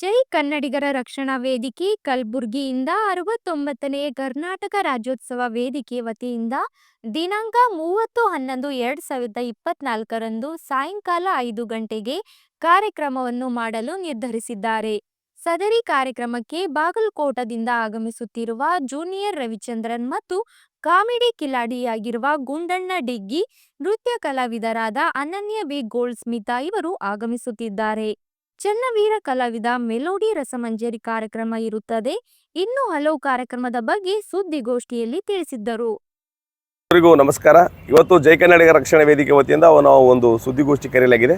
ಜೈ ಕನ್ನಡಿಗರ ರಕ್ಷಣಾ ವೇದಿಕೆ, ಕಲಬುರಗಿಯಿಂದ ಅರವತ್ತೊಂಬತ್ತನೇ ಕರ್ನಾಟಕ ರಾಜ್ಯೋತ್ಸವ ವೇದಿಕೆ ವತಿಯಿಂದ ದಿನಾಂಕ ಮೂವತ್ತು ಹನ್ನೊಂದು ಎರಡು ಸಾವಿರದ ಇಪ್ಪತ್ನಾಲ್ಕರಂದು ಸಾಯಂಕಾಲ ಐದು ಗಂಟೆಗೆ ಕಾರ್ಯಕ್ರಮವನ್ನು ಮಾಡಲು ನಿರ್ಧರಿಸಿದ್ದಾರೆ. ಸದರಿ ಕಾರ್ಯಕ್ರಮಕ್ಕೆ ಬಾಗಲಕೋಟದಿಂದ ಆಗಮಿಸುತ್ತಿರುವ ಜೂನಿಯರ್ ರವಿಚಂದ್ರನ್ ಮತ್ತು ಕಾಮಿಡಿ ಕಿಲಾಡಿಯಾಗಿರುವ ಗುಂಡಣ್ಣ ಡಿಗ್ಗಿ, ನೃತ್ಯ ಕಲಾವಿದರಾದ ಅನನ್ಯ ಬಿ ಗೋಲ್ಡ್ ಸ್ಮಿತಾ ಇವರು ಆಗಮಿಸುತ್ತಿದ್ದಾರೆ. ಚನ್ನವೀರ ಕಲಾವಿದ ಮೆಲೋಡಿ ರಸಮಂಜರಿ ಕಾರ್ಯಕ್ರಮ ಇರುತ್ತದೆ. ಇನ್ನು ಹಲವು ಕಾರ್ಯಕ್ರಮದ ಬಗ್ಗೆ ಸುದ್ದಿಗೋಷ್ಠಿಯಲ್ಲಿ ತಿಳಿಸಿದ್ದರು. ಎಲ್ಲರಿಗೂ ನಮಸ್ಕಾರ. ಇವತ್ತು ಜೈ ಕನ್ನಡಿಗ ರಕ್ಷಣಾ ವೇದಿಕೆ ವತಿಯಿಂದ ನಾವು ಒಂದು ಸುದ್ದಿಗೋಷ್ಠಿ ಕರೆಯಲಾಗಿದೆ.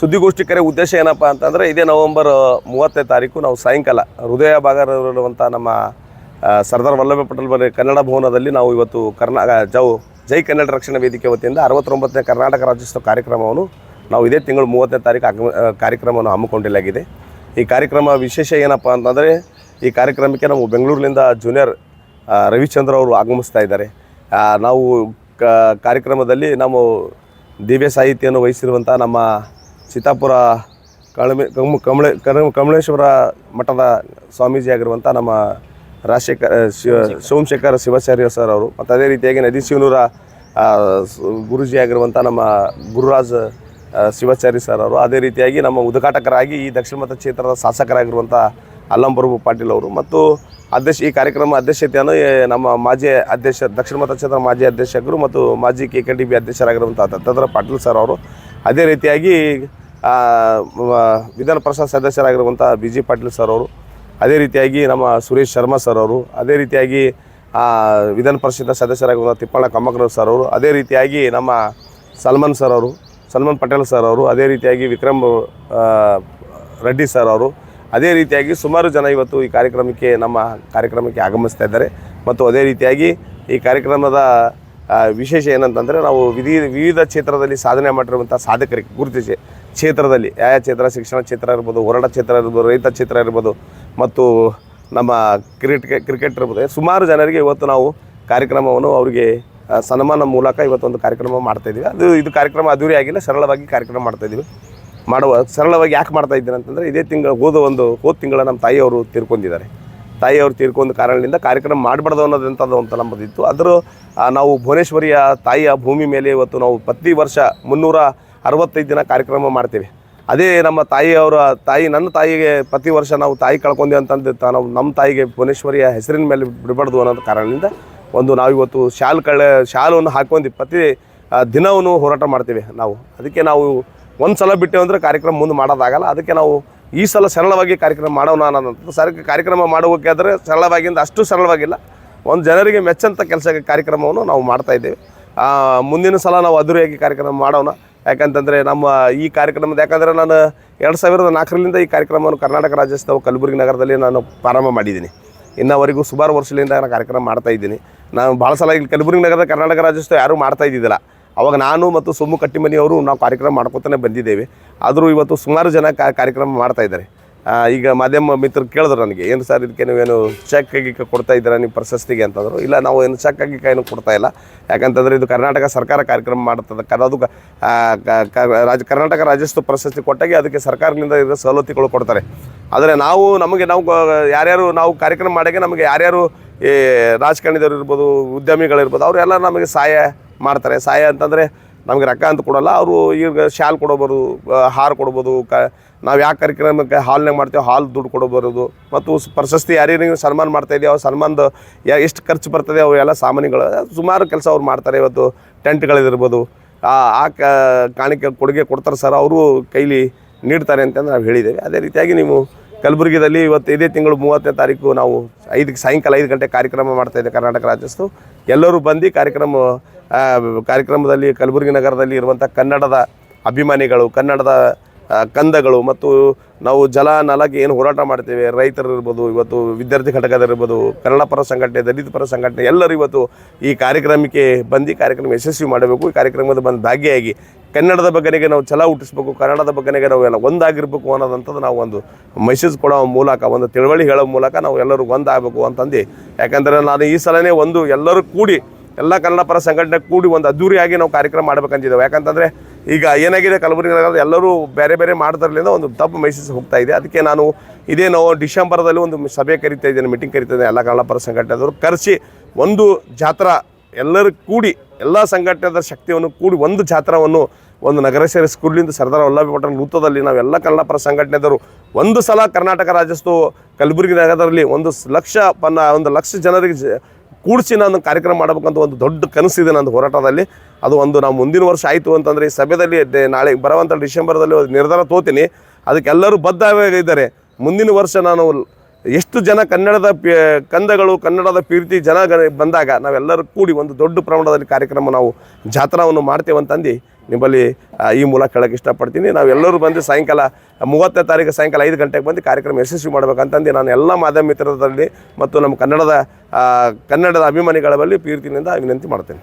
ಸುದ್ದಿಗೋಷ್ಠಿ ಕರೆ ಉದ್ದೇಶ ಏನಪ್ಪ ಅಂತಂದರೆ, ಇದೇ ನವೆಂಬರ್ ಮೂವತ್ತನೇ ತಾರೀಕು ನಾವು ಸಾಯಂಕಾಲ ಹೃದಯ ಭಾಗದಲ್ಲಿರುವಂಥ ನಮ್ಮ ಸರ್ದಾರ್ ವಲ್ಲಭಾಯಿ ಪಟೇಲ್ ಬರ ಕನ್ನಡ ಭವನದಲ್ಲಿ ನಾವು ಇವತ್ತು ಕರ್ನಾ ಜೌ, ಜೈ ಕನ್ನಡ ರಕ್ಷಣಾ ವೇದಿಕೆ ವತಿಯಿಂದ ಅರವತ್ತೊಂಬತ್ತನೇ ಕರ್ನಾಟಕ ರಾಜ್ಯೋತ್ಸವ ಕಾರ್ಯಕ್ರಮವನ್ನು ನಾವು ಇದೇ ತಿಂಗಳು ಮೂವತ್ತನೇ ತಾರೀಕು ಆಗಮ ಕಾರ್ಯಕ್ರಮವನ್ನು ಹಮ್ಮಿಕೊಂಡಿಲ್ಲಾಗಿದೆ ಈ ಕಾರ್ಯಕ್ರಮ ವಿಶೇಷ ಏನಪ್ಪ ಅಂತಂದರೆ, ಈ ಕಾರ್ಯಕ್ರಮಕ್ಕೆ ನಾವು ಬೆಂಗಳೂರಿನಿಂದ ಜೂನಿಯರ್ ರವಿಚಂದ್ರ ಅವರು ಆಗಮಿಸ್ತಾ ಇದ್ದಾರೆ. ನಾವು ಕಾರ್ಯಕ್ರಮದಲ್ಲಿ ನಾವು ದಿವ್ಯ ಸಾಹಿತ್ಯವನ್ನು ವಹಿಸಿರುವಂಥ ನಮ್ಮ ಚಿತ್ತಾಪುರ ಕಳಮೆ ಕಮ್ ಕಮಳೆ ಕಮಳೇಶ್ವರ ಮಠದ ಸ್ವಾಮೀಜಿ ಆಗಿರುವಂಥ ನಮ್ಮ ರಾಜಶೇಖರ್ ಶಿವ ಸೋಮಶೇಖರ ಶಿವಾಚಾರ್ಯ ಸರ್ ಅವರು, ಮತ್ತು ಅದೇ ರೀತಿಯಾಗಿ ನದಿ ಶಿವನೂರ ಗುರೂಜಿ ಆಗಿರುವಂಥ ನಮ್ಮ ಗುರುರಾಜ್ ಆ, ಶಿವಾಚಾರ್ಯ ಸರ್ ಅವರು. ಅದೇ ರೀತಿಯಾಗಿ ನಮ್ಮ ಉದ್ಘಾಟಕರಾಗಿ ಈ ದಕ್ಷಿಣ ಮತ ಕ್ಷೇತ್ರದ ಶಾಸಕರಾಗಿರುವಂಥ ಅಲ್ಲಂಬರಬು ಪಾಟೀಲ್ ಅವರು ಮತ್ತು ಅಧ್ಯಕ್ಷ ಈ ಕಾರ್ಯಕ್ರಮ ಅಧ್ಯಕ್ಷತೆಯನ್ನು ನಮ್ಮ ಮಾಜಿ ಅಧ್ಯಕ್ಷ ದಕ್ಷಿಣ ಮತ ಕ್ಷೇತ್ರ ಮಾಜಿ ಅಧ್ಯಕ್ಷಕರು ಮತ್ತು ಮಾಜಿ ಕೆ ಕೆ ಡಿ ಬಿ ಅಧ್ಯಕ್ಷರಾಗಿರುವಂಥ ದತ್ತಾತ್ರ ಪಾಟೀಲ್ ಸರ್ ಅವರು. ಅದೇ ರೀತಿಯಾಗಿ ವಿಧಾನ ಪರಿಷತ್ ಸದಸ್ಯರಾಗಿರುವಂಥ ಬಿ ಜಿ ಪಾಟೀಲ್ ಸರ್ ಅವರು. ಅದೇ ರೀತಿಯಾಗಿ ನಮ್ಮ ಸುರೇಶ್ ಶರ್ಮಾ ಸರ್ ಅವರು. ಅದೇ ರೀತಿಯಾಗಿ ವಿಧಾನ ಪರಿಷತ್ ಸದಸ್ಯರಾಗಿರುವಂಥ ತಿಪ್ಪಣ್ಣ ಕಮ್ಮಕ್ರ ಸರ್ ಅವರು. ಅದೇ ರೀತಿಯಾಗಿ ನಮ್ಮ ಸಲ್ಮಾನ್ ಸರ್ ಅವರು. ಸಲ್ಮಾನ್ ಪಟೇಲ್ ಸರ್ ಅವರು, ಅದೇ ರೀತಿಯಾಗಿ ವಿಕ್ರಮ್ ರೆಡ್ಡಿ ಸರ್ ಅವರು, ಅದೇ ರೀತಿಯಾಗಿ ಸುಮಾರು ಜನ ಇವತ್ತು ಈ ಕಾರ್ಯಕ್ರಮಕ್ಕೆ, ನಮ್ಮ ಕಾರ್ಯಕ್ರಮಕ್ಕೆ ಆಗಮಿಸ್ತಾ ಇದ್ದಾರೆ. ಮತ್ತು ಅದೇ ರೀತಿಯಾಗಿ ಈ ಕಾರ್ಯಕ್ರಮದ ವಿಶೇಷ ಏನಂತಂದರೆ ನಾವು ವಿಧಿ, ವಿವಿಧ ಕ್ಷೇತ್ರದಲ್ಲಿ ಸಾಧನೆ ಮಾಡಿರುವಂಥ ಸಾಧಕರಿಗೆ, ಗುರುತಿಸಿ, ಕ್ಷೇತ್ರದಲ್ಲಿ ಯಾವ ಕ್ಷೇತ್ರ, ಶಿಕ್ಷಣ ಕ್ಷೇತ್ರ ಇರ್ಬೋದು, ಹೋರಾಟ ಕ್ಷೇತ್ರ ಇರ್ಬೋದು, ರೈತ ಕ್ಷೇತ್ರ ಇರ್ಬೋದು, ಮತ್ತು ನಮ್ಮ ಕ್ರಿಕೆಟ್ ಕ್ರಿಕೆಟ್ ಇರ್ಬೋದು, ಸುಮಾರು ಜನರಿಗೆ ಇವತ್ತು ನಾವು ಕಾರ್ಯಕ್ರಮವನ್ನು ಅವರಿಗೆ ಸನ್ಮಾನ ಮೂಲಕ ಇವತ್ತೊಂದು ಕಾರ್ಯಕ್ರಮ ಮಾಡ್ತಾಯಿದ್ದೀವಿ ಅದು ಇದು ಕಾರ್ಯಕ್ರಮ ಅದ್ದೂರಿ ಆಗಿಲ್ಲ, ಸರಳವಾಗಿ ಕಾರ್ಯಕ್ರಮ ಮಾಡ್ತಾಯಿದ್ದೀವಿ ಮಾಡುವ, ಸರಳವಾಗಿ ಯಾಕೆ ಮಾಡ್ತಾ ಇದ್ದೀನಿ ಅಂತಂದರೆ, ಇದೇ ತಿಂಗಳು, ಹೋದ ಒಂದು, ಹೋದ ತಿಂಗಳ ನಮ್ಮ ತಾಯಿಯವರು ತೀರ್ಕೊಂಡಿದ್ದಾರೆ. ತಾಯಿಯವರು ತೀರ್ಕೊಂಡ ಕಾರಣದಿಂದ ಕಾರ್ಯಕ್ರಮ ಮಾಡಬಾರ್ದು ಅನ್ನೋದಂಥದ್ದು ಅಂತ ನಮ್ಮದಿತ್ತು ಆದರೂ ನಾವು ಭುವನೇಶ್ವರಿಯ ತಾಯಿಯ ಭೂಮಿ ಮೇಲೆ ಇವತ್ತು ನಾವು ಪ್ರತಿ ವರ್ಷ ಮುನ್ನೂರ ಅರವತ್ತೈದು ದಿನ ಕಾರ್ಯಕ್ರಮ ಮಾಡ್ತೇವೆ. ಅದೇ ನಮ್ಮ ತಾಯಿಯವರ, ತಾಯಿ, ನನ್ನ ತಾಯಿಗೆ ಪ್ರತಿ ವರ್ಷ ನಾವು ತಾಯಿ ಕಳ್ಕೊಂಡೆ ಅಂತಂದು ನಾವು ನಮ್ಮ ತಾಯಿಗೆ ಭುವನೇಶ್ವರಿಯ ಹೆಸರಿನ ಮೇಲೆ ಬಿಡಬಾರ್ದು ಅನ್ನೋದು ಕಾರಣದಿಂದ ಒಂದು ನಾವು ಇವತ್ತು ಶಾಲ್ ಕಳೆ ಶಾಲನ್ನು ಹಾಕೊಂಡು ಪ್ರತಿ ದಿನವನ್ನು ಹೋರಾಟ ಮಾಡ್ತೀವಿ ನಾವು. ಅದಕ್ಕೆ ನಾವು ಒಂದು ಸಲ ಬಿಟ್ಟೇವೆ ಅಂದರೆ ಕಾರ್ಯಕ್ರಮ ಮುಂದೆ ಮಾಡೋದಾಗಲ್ಲ. ಅದಕ್ಕೆ ನಾವು ಈ ಸಲ ಸರಳವಾಗಿ ಕಾರ್ಯಕ್ರಮ ಮಾಡೋಣ ಅನ್ನೋದು ಸರ್, ಕಾರ್ಯಕ್ರಮ ಮಾಡೋಬೇಕಾದ್ರೆ ಸರಳವಾಗಿಂದ ಅಷ್ಟು ಸರಳವಾಗಿಲ್ಲ. ಒಂದು ಜನರಿಗೆ ಮೆಚ್ಚಂಥ ಕೆಲಸ ಕಾರ್ಯಕ್ರಮವನ್ನು ನಾವು ಮಾಡ್ತಾ ಇದ್ದೇವೆ. ಮುಂದಿನ ಸಲ ನಾವು ಅದ್ದೂರಿಯಾಗಿ ಕಾರ್ಯಕ್ರಮ ಮಾಡೋಣ. ಯಾಕಂತಂದರೆ ನಮ್ಮ ಈ ಕಾರ್ಯಕ್ರಮದ, ಯಾಕಂದರೆ ನಾನು ಎರಡು ಸಾವಿರದ ನಾಲ್ಕರಿಂದ ಈ ಕಾರ್ಯಕ್ರಮವನ್ನು ಕರ್ನಾಟಕ ರಾಜ್ಯೋತ್ಸವ ಕಲಬುರಗಿ ನಗರದಲ್ಲಿ ನಾನು ಪ್ರಾರಂಭ ಮಾಡಿದ್ದೀನಿ. ಇನ್ನವರೆಗೂ ಸುಮಾರು ವರ್ಷದಿಂದ ನಾನು ಕಾರ್ಯಕ್ರಮ ಮಾಡ್ತಾ ಇದ್ದೀನಿ. ನಾನು ಭಾಳ ಸಲ ಇಲ್ಲಿ ಕಲಬುರಗಿ ನಗರದ ಕರ್ನಾಟಕ ರಾಜ್ಯೋತ್ಸವ ಯಾರೂ ಮಾಡ್ತಾ ಇದ್ದಿದ್ದಿಲ್ಲ. ಅವಾಗ ನಾನು ಮತ್ತು ಸೊಮ್ಮು ಕಟ್ಟಿಮನಿಯವರು ನಾವು ಕಾರ್ಯಕ್ರಮ ಮಾಡ್ಕೊತಾನೆ ಬಂದಿದ್ದೇವೆ. ಆದರೂ ಇವತ್ತು ಸುಮಾರು ಜನ ಕಾರ್ಯಕ್ರಮ ಮಾಡ್ತಾ ಇದ್ದಾರೆ. ಆ, ಈಗ ಮಾಧ್ಯಮ ಮಿತ್ರರು ಕೇಳಿದ್ರು ನನಗೆ, ಏನು ಸರ್ ಇದಕ್ಕೆ ನೀವೇನು ಚೆಕ್ ಆಗಿ ಕೊಡ್ತಾ ಇದ್ದೀರಾ ನೀವು ಪ್ರಶಸ್ತಿಗೆ? ಅಂತಂದರು. ಇಲ್ಲ, ನಾವು ಏನು ಚೆಕ್ ಗಿಕ್ ಏನು ಕೊಡ್ತಾ ಇಲ್ಲ. ಯಾಕಂತಂದರೆ ಇದು ಕರ್ನಾಟಕ ಸರ್ಕಾರ ಕಾರ್ಯಕ್ರಮ ಮಾಡ್ತದೆ. ಅದು ರಾಜ, ಕರ್ನಾಟಕ ರಾಜ್ಯೋತ್ಸವ ಪ್ರಶಸ್ತಿ ಕೊಟ್ಟಾಗೆ ಅದಕ್ಕೆ ಸರ್ಕಾರದಿಂದ ಇರೋ ಸವಲತ್ತುಗಳು ಕೊಡ್ತಾರೆ. ಆದರೆ ನಾವು, ನಮಗೆ ನಾವು ಯಾರ್ಯಾರು ನಾವು ಕಾರ್ಯಕ್ರಮ ಮಾಡಾಗೆ ನಮಗೆ ಯಾರ್ಯಾರು, ಈ ರಾಜಕಾರಣಿದವ್ರು ಇರ್ಬೋದು, ಉದ್ಯಮಿಗಳಿರ್ಬೋದು, ಅವರೆಲ್ಲ ನಮಗೆ ಸಹಾಯ ಮಾಡ್ತಾರೆ. ಸಹಾಯ ಅಂತಂದರೆ ನಮಗೆ ರೊಕ್ಕ ಅಂತ ಕೊಡೋಲ್ಲ. ಅವರು ಈಗ ಶಾಲ್ ಕೊಡೋಬೋದು ಹಾರ ಕೊಡ್ಬೋದು, ಕ ನಾವು ಯಾವ ಕಾರ್ಯಕ್ರಮಕ್ಕೆ ಹಾಲ್ನಾಗ ಮಾಡ್ತೇವೆ ಹಾಲ್ ದುಡ್ಡು ಕೊಡಬರೋದು ಮತ್ತು ಪ್ರಶಸ್ತಿ ಯಾರ್ಯಾರಿಗೆ ಸನ್ಮಾನ ಮಾಡ್ತಾ ಇದೆಯೋ ಅವ್ರು ಸನ್ಮಾನದ ಎಷ್ಟು ಖರ್ಚು ಬರ್ತದೆ ಅವು ಎಲ್ಲ ಸಾಮಾನುಗಳು ಸುಮಾರು ಕೆಲಸ ಅವ್ರು ಮಾಡ್ತಾರೆ ಇವತ್ತು. ಟೆಂಟ್ಗಳಿರ್ಬೋದು. ಆ ಕಾಣಿಕೆ ಕೊಡುಗೆ ಕೊಡ್ತಾರೆ ಸರ್, ಅವರು ಕೈಲಿ ನೀಡ್ತಾರೆ ಅಂತಂದು ನಾವು ಹೇಳಿದ್ದೇವೆ ಅದೇ ರೀತಿಯಾಗಿ ನೀವು ಕಲಬುರಗಿದಲ್ಲಿ ಇವತ್ತು ಇದೇ ತಿಂಗಳು ಮೂವತ್ತನೇ ತಾರೀಕು ನಾವು ಐದು ಸಾಯಂಕಾಲ ಐದು ಗಂಟೆ ಕಾರ್ಯಕ್ರಮ ಮಾಡ್ತಾ ಇದ್ದೆ ಕರ್ನಾಟಕ ರಾಜ್ಯೋತ್ಸವ. ಎಲ್ಲರೂ ಬಂದು ಕಾರ್ಯಕ್ರಮ ಕಾರ್ಯಕ್ರಮದಲ್ಲಿ ಕಲಬುರಗಿ ನಗರದಲ್ಲಿ ಇರುವಂಥ ಕನ್ನಡದ ಅಭಿಮಾನಿಗಳು, ಕನ್ನಡದ ಕಂದಗಳು ಮತ್ತು ನಾವು ಜಲ ನಲಗೆ ಏನು ಹೋರಾಟ ಮಾಡ್ತೇವೆ ರೈತರಿರ್ಬೋದು ಇವತ್ತು ವಿದ್ಯಾರ್ಥಿ ಘಟಕದಲ್ಲಿರ್ಬೋದು ಕನ್ನಡ ಪರ ಸಂಘಟನೆ, ದಲಿತ ಪರ ಸಂಘಟನೆ, ಎಲ್ಲರೂ ಇವತ್ತು ಈ ಕಾರ್ಯಕ್ರಮಕ್ಕೆ ಬಂದು ಕಾರ್ಯಕ್ರಮ ಯಶಸ್ವಿ ಮಾಡಬೇಕು. ಈ ಕಾರ್ಯಕ್ರಮದ ಬಂದು ಭಾಗಿಯಾಗಿ ಕನ್ನಡದ ಬಗ್ಗೆ ನಾವು ಛಲ ಹುಟ್ಟಿಸ್ಬೇಕು, ಕನ್ನಡದ ಬಗ್ಗೆ ನಾವು ಎಲ್ಲ ಒಂದಾಗಿರ್ಬೇಕು ಅನ್ನೋದಂಥದ್ದು ನಾವು ಒಂದು ಮೆಸೇಜ್ ಕೊಡೋ ಮೂಲಕ, ಒಂದು ತಿಳುವಳಿ ಹೇಳೋ ಮೂಲಕ ನಾವು ಎಲ್ಲರೂ ಒಂದಾಗಬೇಕು ಅಂತಂದು. ಯಾಕಂದರೆ ನಾನು ಈ ಸಲನೇ ಒಂದು ಎಲ್ಲರೂ ಕೂಡಿ, ಎಲ್ಲ ಕನ್ನಡ ಪರ ಸಂಘಟನೆ ಕೂಡಿ ಒಂದು ಅದ್ದೂರಿಯಾಗಿ ನಾವು ಕಾರ್ಯಕ್ರಮ ಮಾಡ್ಬೇಕಂತಿದ್ದೇವೆ. ಯಾಕಂತಂದರೆ ಈಗ ಏನಾಗಿದೆ, ಕಲಬುರಗಿ ನಗರದ ಎಲ್ಲರೂ ಬೇರೆ ಬೇರೆ ಮಾಡೋದ್ರಲ್ಲಿಂದ ಒಂದು ತಪ್ಪು ಮೆಸೇಜ್ ಹೋಗ್ತಾ ಇದೆ. ಅದಕ್ಕೆ ನಾನು ಇದೇ ನಾವು ಡಿಸೆಂಬರ್ದಲ್ಲಿ ಒಂದು ಸಭೆ ಕರಿತಾ ಇದ್ದೇನೆ ಮೀಟಿಂಗ್ ಕರಿತಾ ಇದ್ದೇನೆ, ಎಲ್ಲ ಕನ್ನಡಪರ ಸಂಘಟನೆದವರು ಕರೆಸಿ ಒಂದು ಜಾತ್ರಾ ಎಲ್ಲರೂ ಕೂಡಿ, ಎಲ್ಲ ಸಂಘಟನೆದ ಶಕ್ತಿಯನ್ನು ಕೂಡಿ ಒಂದು ಜಾತ್ರಾವನ್ನು ಒಂದು ನಗರೇಶ್ವರ ಸ್ಕೂಲಿಂದ ಸರ್ದಾರ್ ವಲ್ಲಭ ಪಟೇಲ್ ವೃತ್ತದಲ್ಲಿ ನಾವೆಲ್ಲ ಕನ್ನಡಪರ ಸಂಘಟನೆದವರು ಒಂದು ಸಲ ಕರ್ನಾಟಕ ರಾಜ್ಯೋತ್ಸವ ಕಲಬುರಗಿ ನಗರದಲ್ಲಿ ಒಂದು ಲಕ್ಷ ಪನ್ನ, ಒಂದು ಲಕ್ಷ ಜನರಿಗೆ ಕೂಡಿಸಿ ನಾನು ಕಾರ್ಯಕ್ರಮ ಮಾಡಬೇಕಂತ ಒಂದು ದೊಡ್ಡ ಕನಸಿದೆ ನಂದು ಹೋರಾಟದಲ್ಲಿ. ಅದು ಒಂದು ನಾವು ಮುಂದಿನ ವರ್ಷ ಆಯಿತು ಅಂತಂದರೆ ಈ ಸಭೆಯಲ್ಲಿ ನಾಳೆ ಬರುವಂಥ ಡಿಸೆಂಬರ್ದಲ್ಲಿ ನಿರ್ಧಾರ ತೋತೀನಿ. ಅದಕ್ಕೆಲ್ಲರೂ ಬದ್ಧವಾಗಿದ್ದಾರೆ ಮುಂದಿನ ವರ್ಷ ನಾನು ಎಷ್ಟು ಜನ ಕನ್ನಡದ ಕಂದಗಳು, ಕನ್ನಡದ ಪ್ರೀತಿ ಜನ ಬಂದಾಗ ನಾವೆಲ್ಲರೂ ಕೂಡಿ ಒಂದು ದೊಡ್ಡ ಪ್ರಮಾಣದಲ್ಲಿ ಕಾರ್ಯಕ್ರಮ ನಾವು ಜಾತ್ರಾವನ್ನು ಮಾಡ್ತೇವೆ ಅಂತಂದು ನಿಮ್ಮಲ್ಲಿ ಈ ಮೂಲಕ ಕೇಳೋಕ್ಕೆ ಇಷ್ಟಪಡ್ತೀನಿ. ನಾವೆಲ್ಲರೂ ಬಂದು ಸಾಯಂಕಾಲ, ಮೂವತ್ತನೇ ತಾರೀಕು ಸಾಯಂಕಾಲ ಐದು ಗಂಟೆಗೆ ಬಂದು ಕಾರ್ಯಕ್ರಮ ಯಶಸ್ವಿ ಮಾಡ್ಬೇಕಂತಂದು ನಾನು ಎಲ್ಲ ಮಾಧ್ಯಮ ಮಿತ್ರರಲ್ಲಿ ಮತ್ತು ನಮ್ಮ ಕನ್ನಡದ ಕನ್ನಡದ ಅಭಿಮಾನಿಗಳ ಬಳಿ ಪ್ರೀತಿನಿಂದ ವಿನಂತಿ ಮಾಡ್ತೇನೆ.